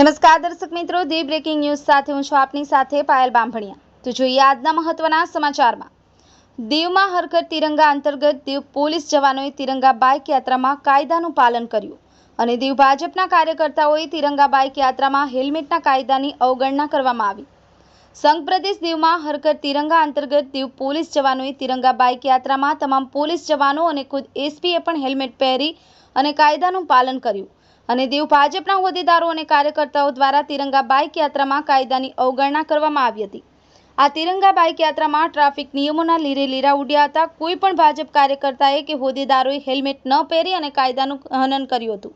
નમસ્કાર દર્શક મિત્રો, ધી બ્રેકિંગ ન્યૂઝ સાથે હું છું આપની સાથે પાયલ બાંભણિયા. તો જોઈએ આજના મહત્વના સમાચારમાં. દીવમાં હરકત તિરંગા અંતર્ગત દીવ પોલીસ જવાનોએ તિરંગા બાઇક યાત્રામાં કાયદાનું પાલન કર્યું. અને દીવ ભાજપના કાર્યકર્તાઓએ તિરંગા બાઇક યાત્રામાં હેલ્મેટના કાયદાની અવગણના કરવામાં આવી. સંઘ પ્રદેશ દીવમાં હરકત તિરંગા અંતર્ગત દીવ પોલીસ જવાનોએ તિરંગા બાઇક યાત્રામાં તમામ પોલીસ જવાનો અને ખુદ એસપીએ પણ હેલ્મેટ પહેરી અને કાયદાનું પાલન કર્યું. અને દીવ ભાજપના હોદ્દેદારો અને કાર્યકર્તાઓ દ્વારા તિરંગા બાઇક યાત્રામાં કાયદાની અવગણના કરવામાં આવી હતી. આ તિરંગા બાઇક યાત્રામાં ટ્રાફિક નિયમોના લીરે લીરા ઉડ્યા હતા. કોઈ પણ ભાજપ કાર્યકર્તાએ કે હોદ્દેદારોએ હેલ્મેટ ન પહેરી અને કાયદાનું હનન કર્યું હતું.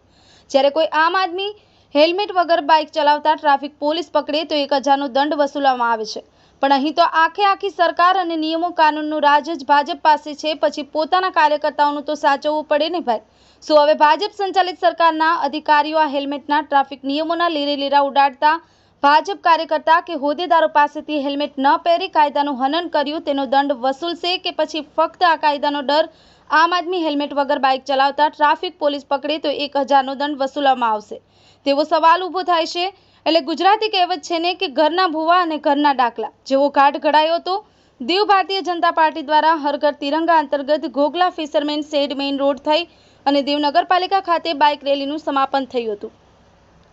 જ્યારે કોઈ આમ આદમી હેલ્મેટ વગર બાઇક ચલાવતા ટ્રાફિક પોલીસ પકડે તો એક હજારનો દંડ વસૂલવામાં આવે છે. પણ અહીં તો આખે આખી સરકાર અને નિયમો કાનૂનનું રાજ જ ભાજપ પાસે છે. પછી પોતાના કાર્યકર્તાઓનું તો સાચવવું પડે ને ભાઈ. શું હવે ભાજપ સંચાલિત સરકારના અધિકારીઓ આ હેલ્મેટના ટ્રાફિક નિયમોના લીરે લીરા ઉડાડતા ભાજપ કાર્યકર્તા કે હોદ્દેદારો પાસેથી હેલ્મેટ ન પહેરી કાયદાનું હનન કર્યું તેનો દંડ વસૂલશે કે પછી ફક્ત આ કાયદાનો ડર આમ આદમી હેલ્મેટ વગર બાઇક ચલાવતા ટ્રાફિક પોલીસ પકડે તો એક હજારનો દંડ વસૂલવામાં આવશે. તેવો સવાલ ઊભો થાય છે. એટલે ગુજરાતી કહેવત છે ને કે ઘરના ભૂવા અને ઘરના ડાકલા. જેવો ઘાટ ઘડાયો હતો દીવ ભારતીય જનતા પાર્ટી દ્વારા હરઘર તિરંગા અંતર્ગત Ghoghla fisherman shed main road થઈ અને દીવ નગરપાલિકા ખાતે બાઇક રેલીનું સમાપન થયું હતું.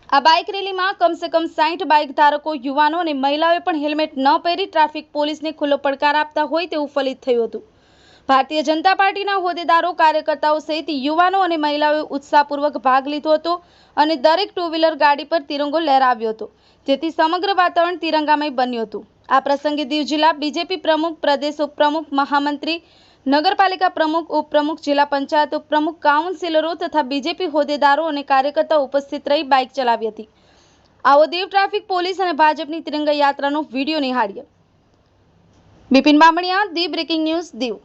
આ બાઇક રેલીમાં કમસે કમ સાઠ બાઇક ધારકો, યુવાનો અને મહિલાઓએ પણ હેલ્મેટ ન પહેરી ટ્રાફિક પોલીસને ખુલ્લો પડકાર આપતા હોય તેવું ફલિત થયું હતું. ભારતીય જનતા પાર્ટીના હોદ્દેદારો, કાર્યકર્તાઓ સહિત યુવાનો અને મહિલાઓએ ઉત્સાહપૂર્વક ભાગ લીધો હતો અને દરેક ટુ વ્હીલર ગાડી પર તિરંગો લહેરાવ્યો હતો. જેથી સમગ્ર વાતાવરણ તિરંગામય બન્યું હતું. આ પ્રસંગે દીવ જિલ્લા બીજેપી પ્રમુખ, પ્રદેશ ઉપપ્રમુખ, મહામંત્રી, નગરપાલિકા પ્રમુખ, ઉપપ્રમુખ, જિલ્લા પંચાયત ઉપપ્રમુખ, કાઉન્સિલરો તથા બીજેપી હોદ્દેદારો અને કાર્યકર્તાઓ ઉપસ્થિત રહી બાઇક ચલાવી હતી. આવો દીવ ટ્રાફિક પોલીસ અને ભાજપની તિરંગા યાત્રાનો વીડિયો નિહાળીએ. બિપિન બામણિયા દી બ્રેકિંગ ન્યૂઝ, દીવ.